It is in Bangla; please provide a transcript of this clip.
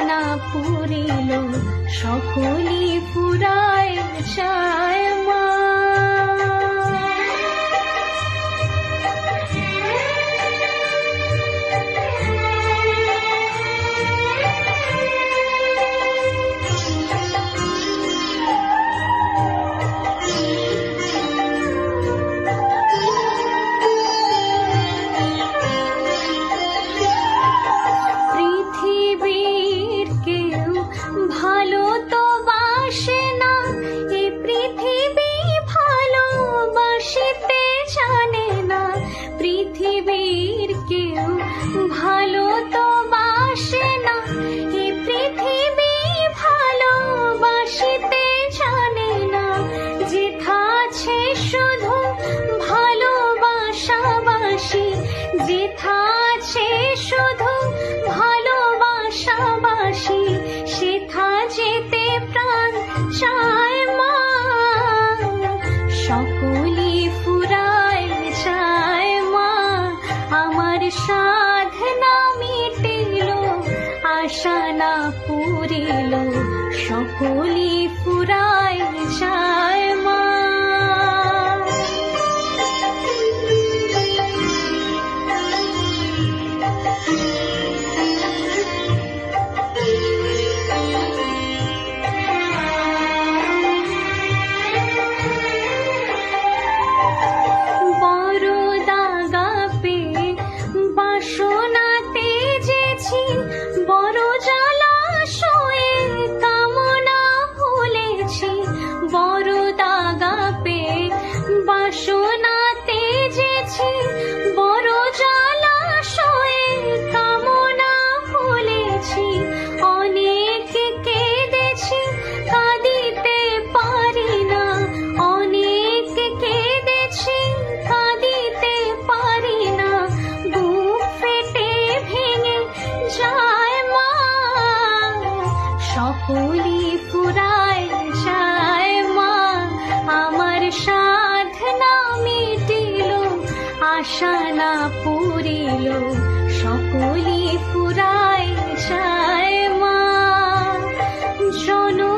আশা না পুরিল সকলি পুরায় যায় মা। শুধু ভালোবাসাবাসি, যেথা আছে শুধু ভালোবাসাবাসি, সেথা যেতে প্রাণ চায় মা। সকলে ফুরায় যায় মা। আমার সাধনা মিটিল, আশা না পুরিল সকলে ফুরায় যায় সকলি ফুরায় যায় মা। আমার সাধনা মিটিল, আশা না পুরিল সকলি ফুরায় যায় মা। জনমের